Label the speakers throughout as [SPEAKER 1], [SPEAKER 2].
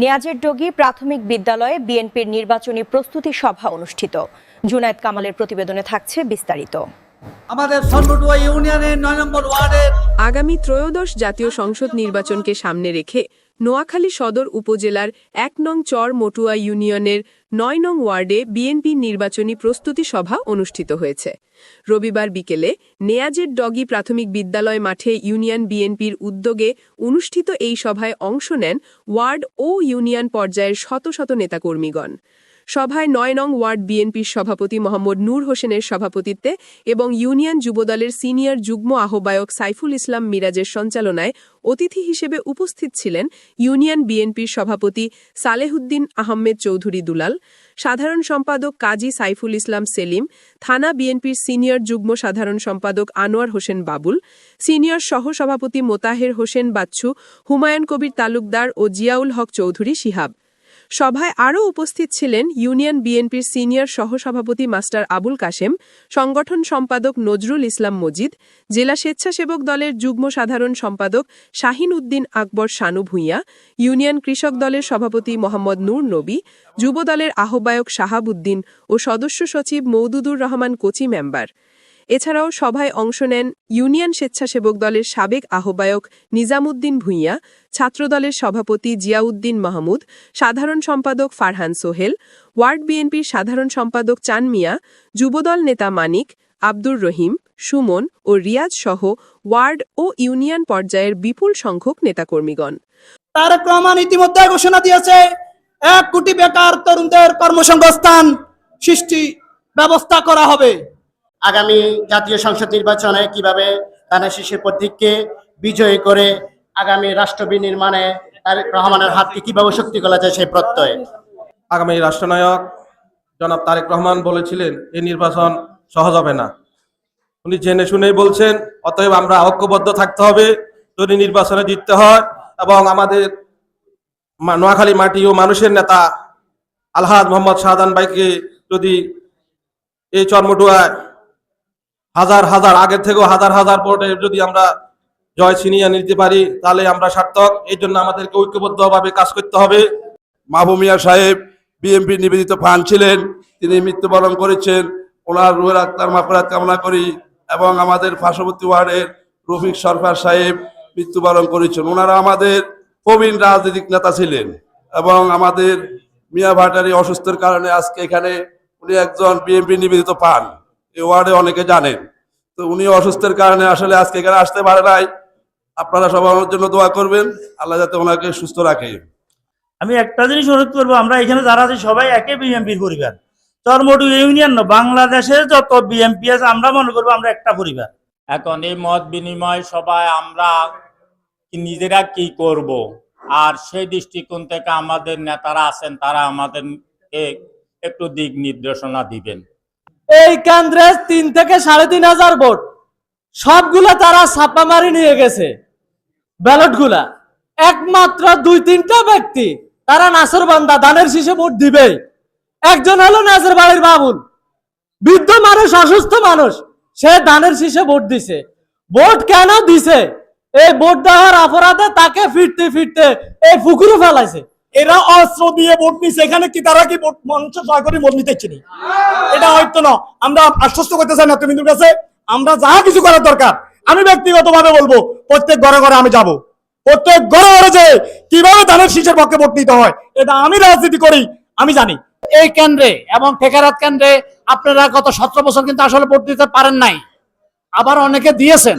[SPEAKER 1] নিয়াজের doggy প্রাথমিক বিদ্যালয়ে বিএনপির নির্বাচনী প্রস্তুতি সভা অনুষ্ঠিত। জুনায়দ কামালের প্রতিবেদনে থাকছে বিস্তারিত।
[SPEAKER 2] আমাদের ইউনিয়নের নয় নম্বর ওয়ার্ডের
[SPEAKER 3] আগামী ত্রয়োদশ জাতীয় সংসদ নির্বাচনকে সামনে রেখে নোয়াখালী সদর উপজেলার এক নং চর মটুয়া ইউনিয়নের নয় নং ওয়ার্ডে বিএনপি নির্বাচনী প্রস্তুতি সভা অনুষ্ঠিত হয়েছে। রবিবার বিকেলে নেয়াজের ডগি প্রাথমিক বিদ্যালয় মাঠে ইউনিয়ন বিএনপির উদ্যোগে অনুষ্ঠিত এই সভায় অংশ নেন ওয়ার্ড ও ইউনিয়ন পর্যায়ের শত শত নেতাকর্মীগণ। সভায় নয় নং ওয়ার্ড বিএনপির সভাপতি মোহাম্মদ নূর হোসেনের সভাপতিত্বে এবং ইউনিয়ন যুবদলের সিনিয়র যুগ্ম আহ্বায়ক সাইফুল ইসলাম মিরাজের সঞ্চালনায় অতিথি হিসেবে উপস্থিত ছিলেন ইউনিয়ন বিএনপির সভাপতি সালেহুদ্দিন আহমেদ চৌধুরী দুলাল, সাধারণ সম্পাদক কাজী সাইফুল ইসলাম সেলিম, থানা বিএনপির সিনিয়র যুগ্ম সাধারণ সম্পাদক আনোয়ার হোসেন বাবুল, সিনিয়র সহসভাপতি মোতাহের হোসেন বাচ্চু, হুমায়ুন কবির তালুকদার ও জিয়াউল হক চৌধুরী শিহাব। সভায় আরও উপস্থিত ছিলেন ইউনিয়ন বিএনপির সিনিয়র সহসভাপতি মাস্টার আবুল কাশেম, সংগঠন সম্পাদক নজরুল ইসলাম মজিদ, জেলা স্বেচ্ছাসেবক দলের যুগ্ম সাধারণ সম্পাদক শাহিন উদ্দিন আকবর শানু ভূঁইয়া, ইউনিয়ন কৃষক দলের সভাপতি মোহাম্মদ নূর নবী, যুব দলের আহ্বায়ক শাহাবুদ্দিন ও সদস্য সচিব মৌদুদুর রহমান কোচি মেম্বার। এছাড়াও সভায় অংশ নেন ইউনিয়ন স্বেচ্ছাসেবক দলের সাবেক আহ্বায়ক নিজামুদ্দিন ভূঁইয়া, ছাত্রদলের সভাপতি জিয়াউদ্দিন মাহমুদ, সাধারণ সম্পাদক ফারহান সোহেল, ওয়ার্ড বিএনপির সাধারণ সম্পাদক চান মিয়া, যুবদল নেতা মানিক, আব্দুর রহিম, সুমন ও রিয়াজ সহ ওয়ার্ড ও ইউনিয়ন পর্যায়ের বিপুল সংখ্যক নেতাকর্মীগণ।
[SPEAKER 2] তারেক রহমান ইতিমধ্যে ঘোষণা দিয়েছে, এক কোটি বেকার তরুণদের কর্মসংস্থান সৃষ্টি ব্যবস্থা করা হবে।
[SPEAKER 4] আগামী জাতীয় সংসদ নির্বাচনে কীভাবে ধানের শীষের প্রতীককে বিজয়ী করে আগামী রাষ্ট্র বিনির্মাণে তারেক রহমানের হাতকে কীভাবে শক্তি করা যায় সেই প্রত্যয়?
[SPEAKER 5] আগামী রাষ্ট্রনায়ক জনাব তারেক রহমান বলেছিলেন এই নির্বাচন সহজ হবে না। উনি জেনে শুনেই বলছেন, অতএব আমরা ঐক্যবদ্ধ থাকতে হবে, যদি নির্বাচনে জিততে হয় এবং আমাদের নোয়াখালী মাটি ও মানুষের নেতা আলহাদ মোহাম্মদ শাহজাহান ভাইকে যদি এই চর্মটুয়ায় হাজার হাজার, আগের থেকেও হাজার হাজার ভোটে যদি আমরা জয় ছিনিয়ে নিতে পারি, তাহলে আমরা সার্থক। এই জন্য আমাদেরকে ঐক্যবদ্ধভাবে কাজ করতে হবে।
[SPEAKER 6] মাহবুমিয়া সাহেব বিএনপি নিবেদিত ফান ছিলেন। তিনি মৃত্যুবরণ করেছেন। ওনার রুহের আত্মার মাফরাত কামনা করি এবং আমাদের পার্শ্ববর্তী ওয়ার্ডের রফিক সরকার সাহেব মৃত্যুবরণ করেছেন। ওনারা আমাদের প্রবীণ রাজনৈতিক নেতা ছিলেন এবং আমাদের মিয়া ভাটারি অসুস্থের কারণে আজকে এখানে উনি একজন বিএনপি নিবেদিত পান এই ওয়ার্ডে অনেকে জানেন তো উনি অসুস্থের কারণে আসলে আজকে এখানে আসতে পারে নাই। আপনারা সবার জন্য দোয়া করবেন। আল্লাহ যাতে ওনাকে সুস্থ রাখে।
[SPEAKER 7] আমি একটা জিনিস অনুরোধ করব আমরা এখানে যারা আছি সবাই একে বিএমপির পরিবার। চরমটু ইউনিয়ন না বাংলাদেশের যত বিএমপি আছে আমরা মনে করব আমরা একটা পরিবার।
[SPEAKER 8] এখন এই মত বিনিময় সবাই আমরা নিজেরা কি করব? আর সেই দৃষ্টিকোণ থেকে আমাদের নেতারা আছেন তারা আমাদের একটু দিক নির্দেশনা দিবেন।
[SPEAKER 2] এই কেন্দ্রে তিন থেকে সাড়ে তিন হাজার ভোট। সবগুলো তারা ছাপ্পা মারি নিয়ে গেছে। ব্যালটগুলা একমাত্র দুই তিনটা ব্যক্তি, তারা নাসর বান্দা, দানের শীষে ভোট দিবে। একজন হলো নাসের বাড়ির বাবুল। বৃদ্ধ মানুষ, অসুস্থ মানুষ, সে দানের শীষে ভোট দিছে। ভোট কেন দিছে? এই ভোট দেওয়ার অপরাধে তাকে ফিরতে ফিরতে এই পুকুরে ফেলাইছে।
[SPEAKER 7] এরা অস্ত্র দিয়ে ভোট নিচ্ছে এখানে কি তারা কি মঞ্চ সহায় করে ভোট নিতে নেই। এটা হয়তো না। আমরা আশ্বস্ত করতে চাই না তুমি কাছে। আমরা যা কিছু করার দরকার, আমি ব্যক্তিগতভাবে বলব, প্রত্যেক ঘরে ঘরে আমি যাব। প্রত্যেক ঘরে ঘরে যে কীভাবে ধানের শীষের পক্ষে ভোট নিতে হয়, এটা আমি রাজনীতি করি, আমি জানি।
[SPEAKER 9] এই কেন্দ্রে এবং ঠেকারাত কেন্দ্রে আপনারা গত সতেরো বছর কিন্তু আসলে ভোট দিতে পারেন নাই। আবার অনেকে দিয়েছেন।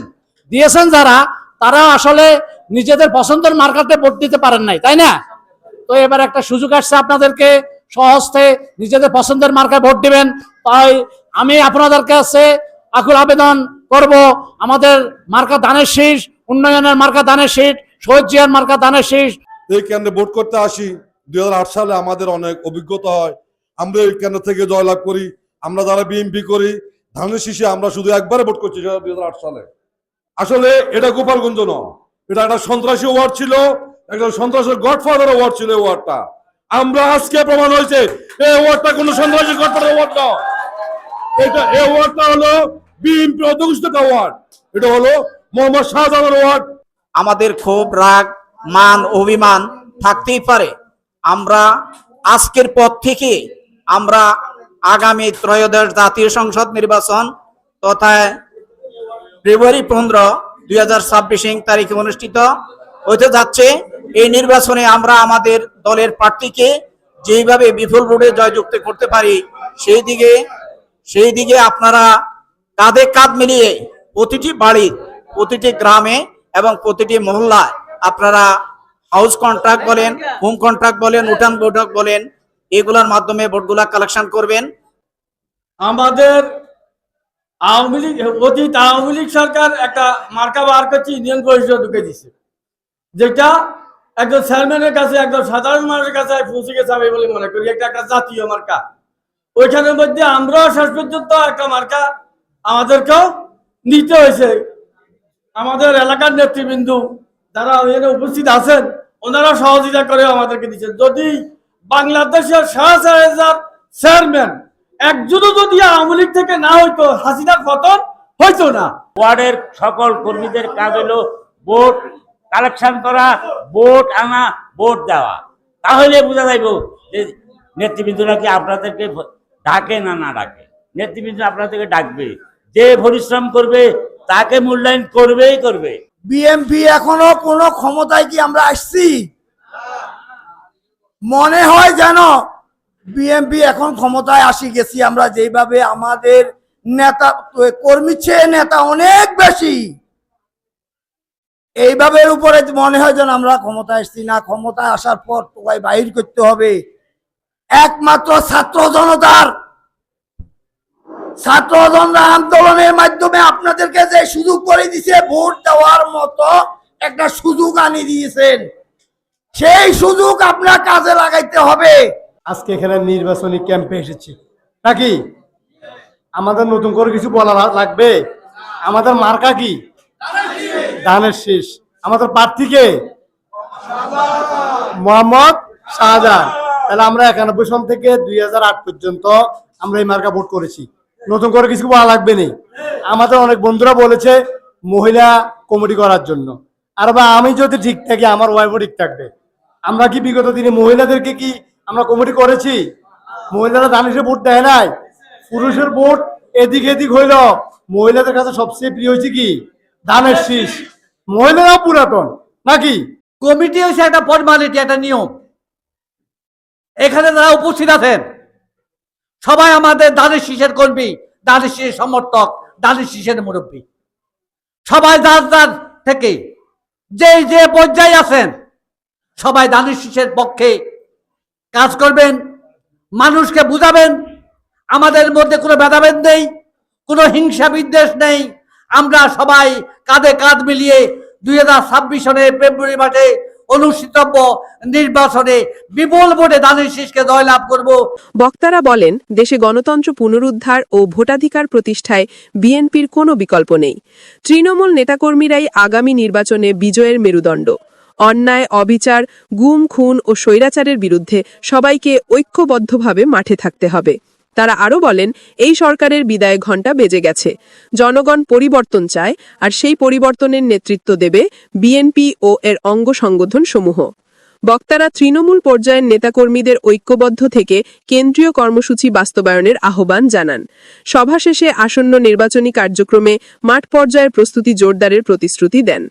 [SPEAKER 9] দিয়েছেন যারা, তারা আসলে নিজেদের পছন্দের মার্কাতে ভোট দিতে পারেন নাই, তাই না? তো এবার একটা সুযোগ আসছে আপনাদেরকে। সহজতে নিজেদের পছন্দের মার্কায় ভোট দিবেন। তাই আমি আপনাদের কাছে আকুল আবেদন করব। আমাদের মার্কা দানের শীষ, উন্নয়নের মার্কা দানের শীষ, শহীদ জিয়ার মার্কা দানের শীষ।
[SPEAKER 6] এই কেন্দ্রে ভোট করতে আসি। দুই হাজার আট সালে আমাদের অনেক অভিজ্ঞতা হয়। আমরা এই কেন্দ্র থেকে জয়লাভ করি। আমরা যারা বিএনপি করি, ধানের শীষে আমরা শুধু একবারে ভোট করছি দুই সালে। আসলে এটা গোপালগঞ্জ নয়। এটা একটা সন্ত্রাসী ওয়ার্ড ছিল। একটা সন্ত্রাসের গডফাদার ওয়ার্ড ছিল ওয়ার্ডটা আমরা আজকে প্রমাণ হয়েছে, এই ওয়ার্ডটা কোনো সন্ত্রাসী গডফাদার ওয়ার্ড নয় এটা, এই ওয়ার্ডটা হলো বিএনপি অধ্যুষিত ওয়ার্ড এটা হলো মোহাম্মদ শাহজাহানের ওয়ার্ড
[SPEAKER 10] আমাদের ক্ষোভ, রাগ, মান, অভিমান থাকতেই পারে। আমরা আজকের পর থেকে আমরা আগামী ত্রয়োদশ জাতীয় সংসদ নির্বাচন তথা ফেব্রুয়ারি পনেরো দুই হাজার ছাব্বিশ তারিখে অনুষ্ঠিত হতে যাচ্ছে। এই নির্বাচনে আমরা আমাদের দলের প্রার্থীকে যেইভাবে বিপুল রোডে জয়যুক্ত করতে পারি, সেই দিকে সেই দিকে আপনারা কাঁধে কাঁধ মিলিয়ে প্রতিটি বাড়ি প্রতিটি গ্রামে এবং প্রতিটি মহল্লায় আপনারা হাউস কন্ট্রাক্ট বলেন হোম কন্ট্রাক্ট বলেন, উঠান বৈঠক বলেন, এগুলোর মাধ্যমে ভোটগুলা কালেকশন করবেন।
[SPEAKER 11] আমাদের আওয়ামী লীগ, অতীত আওয়ামী লীগ সরকার একটা মার্কা বার করছে, ইউনিয়ন পরিষদ ঢুকে দিছে। যেটা একজন চেয়ারম্যানের কাছে, একজন সাধারণ মানুষের কাছে পৌঁছে গেছে আমি বলে মনে করি একটা একটা জাতীয় মার্কা। ওইখানের মধ্যে আমরাও শেষ পর্যন্ত একটা মার্কা আমাদেরকেও নিতে হয়েছে। আমাদের এলাকার নেতৃবৃন্দ যারা এখানে উপস্থিত আছেন, ওনারা সহযোগিতা করে আমাদেরকে দিচ্ছেন যদি বাংলাদেশের সাড়ে হাজার চেয়ারম্যান একজনও যদি আওয়ামী লীগ থেকে না হইতো, হাসিনার পতন হইতো না।
[SPEAKER 12] ওয়ার্ডের সকল কর্মীদের কাজ হলো ভোট কালেকশন করা, ভোট আনা, ভোট দেওয়া। তাহলে বোঝা যাইব যে নেতৃবৃন্দরা কি আপনাদেরকে ডাকে না না ডাকে? নেতৃবৃন্দ আপনাদেরকে ডাকবে। যে পরিশ্রম করবে, তাকে মূল্যায়ন করবেই করবে।
[SPEAKER 13] বিএমপি এখনও কোনো ক্ষমতায় কি আমরা আসছি? মনে হয় যেন বিএমপি এখন ক্ষমতায় আসি, গেছি আমরা যেভাবে আমাদের নেতা, কর্মী চেয়ে নেতা অনেক বেশি। এইভাবে উপরে মনে হয় যেন আমরা ক্ষমতায় আসছি না ক্ষমতায় আসার পর তোকাই বাহির করতে হবে। একমাত্র ছাত্র জনতার, ছাত্র জনতা আন্দোলনের মাধ্যমে আপনাদেরকে যে সুযোগ করে দিছে, ভোট দেওয়ার মতো একটা সুযোগ আনি দিয়েছেন। সেই সুযোগ আপনার কাজে লাগাইতে হবে।
[SPEAKER 14] আজকে এখানে নির্বাচনী ক্যাম্পে এসেছি। নাকি? আমাদের নতুন করে কিছু বলা লাগবে? আমাদের মার্কা কি? ধানের শেষ। আমাদের প্রার্থীকে মোহাম্মদ শাহজাহান। তাহলে আমরা একানব্বই সন থেকে দুই হাজার আট পর্যন্ত আমরা এই মার্কা ভোট করেছি। নতুন করে কিছু বলা লাগবে না? আমাদের অনেক বন্ধুরা বলেছে মহিলা কমিটি করার জন্য। আর বা আমি যদি ঠিক থাকি, আমার ওয়াইফও ঠিক থাকবে। আমরা কি বিগত দিনে মহিলাদেরকে কি আমরা কমিটি করেছি? মহিলারা দানিশে ভোট দেয় নাই। পুরুষের ভোট এদিক এদিক হইল। মহিলাদের কাছে সবচেয়ে প্রিয় হয়েছে কি? ধানের শীষ। মহিলারা পুরাতন। নাকি?
[SPEAKER 15] কমিটি হচ্ছে একটা ফর্মালিটি, একটা নিয়ম। এখানে যারা উপস্থিত আছেন, সবাই আমাদের দানের শীষের কর্মী, দানের শীষের সমর্থক, দানের শীষের মুরব্বী। সবাই যার যার থেকে যে যে পর্যায়ে আছেন, সবাই দানের শীষের পক্ষে কাজ করবেন, মানুষকে বুঝাবেন, আমাদের মধ্যে কোনো ভেদাভেদ নেই, কোনো হিংসা বিদ্বেষ নেই আমরা সবাই কাঁধে কাঁধ মিলিয়ে দুই হাজার ছাব্বিশ সনের ফেব্রুয়ারি মাসে অনুষ্ঠিতব্য নির্বাচনে বিপুল ভোটে দানের শীষকে জয়লাভ করব।
[SPEAKER 3] বক্তারা বলেন, দেশে গণতন্ত্র পুনরুদ্ধার ও ভোটাধিকার প্রতিষ্ঠায় বিএনপির কোনো বিকল্প নেই। তৃণমূল নেতাকর্মীরাই আগামী নির্বাচনে বিজয়ের মেরুদণ্ড। অন্যায়, অবিচার, গুম, খুন ও স্বৈরাচারের বিরুদ্ধে সবাইকে ঐক্যবদ্ধভাবে মাঠে থাকতে হবে। তারা আরও বলেন, এই সরকারের বিদায় ঘণ্টা বেজে গেছে। জনগণ পরিবর্তন চায় আর সেই পরিবর্তনের নেতৃত্ব দেবে বিএনপি ও এর অঙ্গ সংগঠন সমূহ বক্তারা তৃণমূল পর্যায়ের নেতাকর্মীদের ঐক্যবদ্ধ থেকে কেন্দ্রীয় কর্মসূচি বাস্তবায়নের আহ্বান জানান। সভা শেষে আসন্ন নির্বাচনী কার্যক্রমে মাঠ পর্যায়ের প্রস্তুতি জোরদারের প্রতিশ্রুতি দেন।